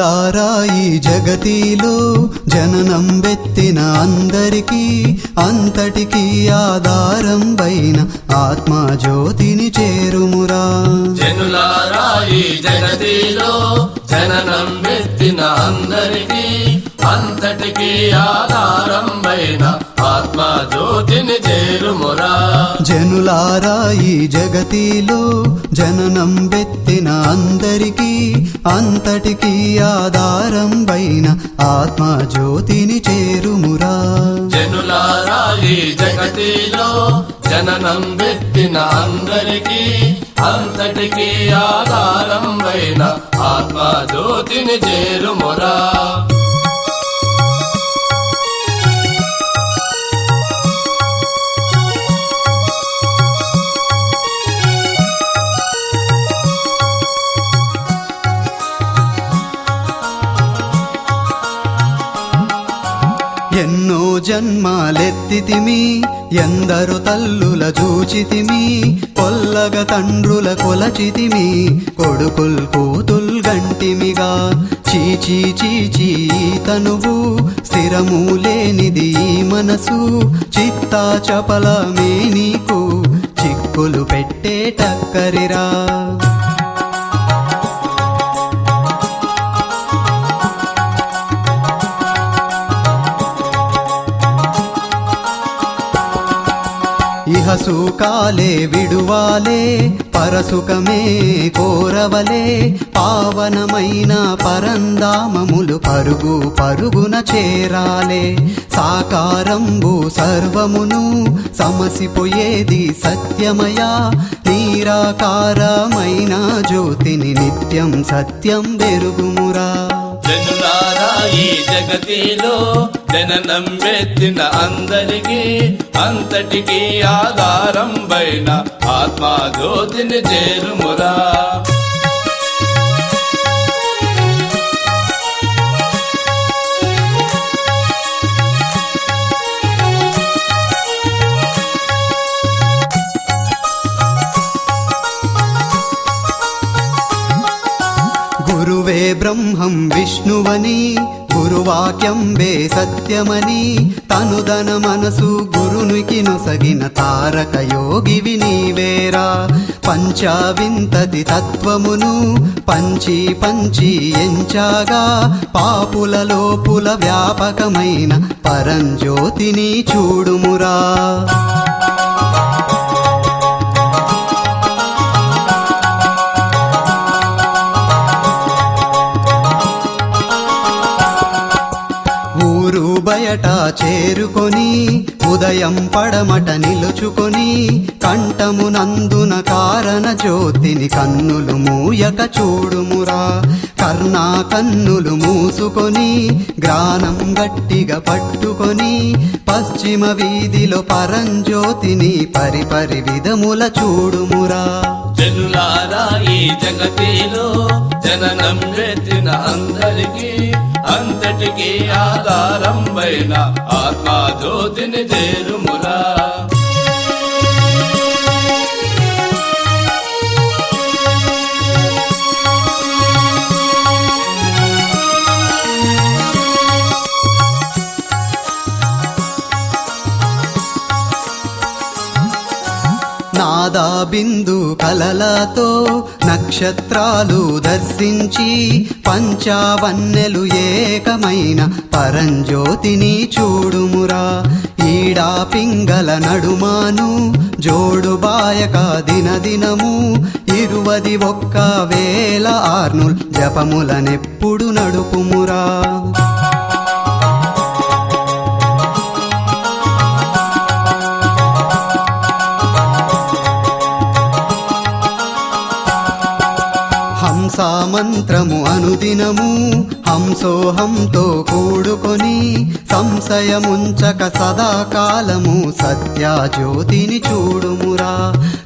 ఈ జగతిలో జననం వెత్తిన అందరికీ అంతటికీ ఆధారం పైన ఆత్మజ్యోతిని చేరుమురా. జనులారా ఈ జగతిలో జననం వెత్తిన అందరికీ అంతటికి ఆధారంబైన ఆత్మ జ్యోతిని చేరుమురా. జనులారా ఈ జగతిలో జననం వెత్తిన అందరికీ అంతటికీ ఆధారం పైన ఆత్మజ్యోతిని చేరుమురా. జనులారా జగతిలో జననం వెత్తిన అందరికీ అంతటికి ఆధారంబైన ఆత్మ జ్యోతిని చేరుమురా. జన్మాలెత్తితిమి ఎందరు తల్లుల చూచితిమి కొల్లగ తండ్రుల కొలచితిమి కొడుకుల్ కూతుల్ గంటిమిగా చీచీ చీచీ తనువు స్థిరము లేనిది మనసు చిత్తా చపలమే నీకు చిక్కులు పెట్టే టక్కరిరా ఇహ విడువాలే పరసుకమే కోరవలే పావనమైన పరందామములు పరుగు పరుగున చేరాలే. సాకారంబు సర్వమును సమసిపోయేది సత్యమయా నీరాకారమైన జ్యోతిని నిత్యం సత్యం వెరుగుమురా. జగతిలో జననం వెత్తిన అందరికీ అంతటికీ ఆధారం పైన ఆత్మ చేరుమురా. గురువే బ్రహ్మం విష్ణువని గురువాక్యం వే సత్యమని తనుదన మనసు గురునికి నుసగిన తారక యోగివి నీవేరా. పంచావింతతి తత్వమును పంచి పంచి ఎంచాగా పాపుల లోపుల వ్యాపకమైన పరంజ్యోతిని చూడుమురా. చేరుకొని ఉదయం పడమట నిలుచుకొని కంఠమునందున కారణ జ్యోతిని కన్నులు మూయక చూడుమురా. కర్ణా కన్నులు మూసుకొని గ్రానం గట్టిగా పట్టుకొని పశ్చిమ వీధిలో పరంజ్యోతిని పరిపరి విధముల చూడుమురా. జనులారా ఈ జగతిలో జననం అందరికీ అంతటికీ ఆదా పైన ఆత్మ జ్యోతిని చేరుమురా. పాదాబిందు కలలతో నక్షత్రాలు దర్శించి పంచావన్నెలు ఏకమైన పరంజ్యోతిని చూడుమురా. ఈడా పింగల నడుమాను జోడు బాయక దినదినము ఇరువది ఒక్క వేల ఆర్నుల్ జపములనెప్పుడు నడుపుమురా. సామంత్రము అనుదినము హంసోహంతో కూడుకొని సంశయముంచక సదాకాలము సత్య జ్యోతిని చూడుమురా.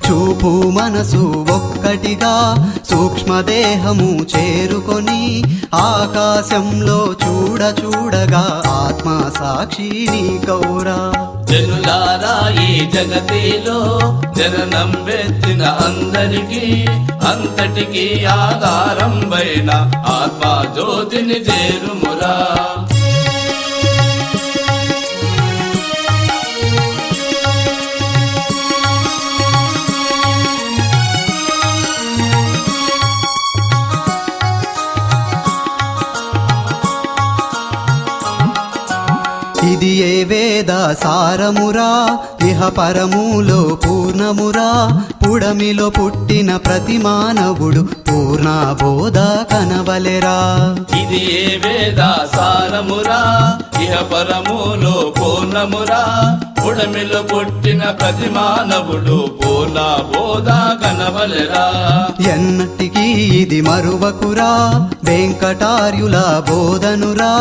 చూపు మనసు ఒక్కటిగా సూక్ష్మదేహము చేరుకొని ఆకాశంలో చూడ చూడగా ఆత్మ సాక్షిని కౌరా జనులారా ఈ జగతిలో జననం వెత్తిన అందరికీ అంతటికి ఆధారం పైన ఆత్మ జ్యోతిని చేరుమురా. ఇది ఏ వేద సారమురా ఇహ పరములో పూర్ణమురా. పుడమిలో పుట్టిన ప్రతి మానవుడు పూర్ణ బోధ కనవలెరా. ఇది ఏ వేద సారమురా ఇహ పరములో పూర్ణమురా. పుడమిలో పుట్టిన ప్రతి మానవుడు పూర్ణ బోధ కనవలెరా ఇది మరువకురా వెంకటార్యుల బోధనురా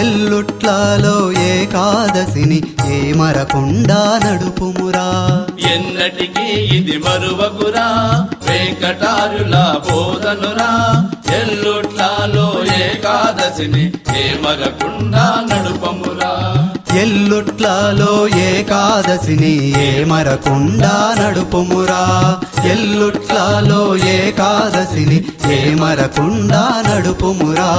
ఎల్లుట్లలో ఏకాదశిని ఏమరకుండా నడుపుమురా. ఎన్నటికీ ఇది మరువకురా వెంకటార్యుల బోధనురా ఎల్లుట్లలో ఏకాదశిని ఏమరకుండా నడుపమురా. ఎల్లుట్లలో ఏకాదశిని ఏమరకుండా నడుపుమురా. ఎల్లుట్లలో ఏకాదశిని ఏమరకుండా నడుపుమురా.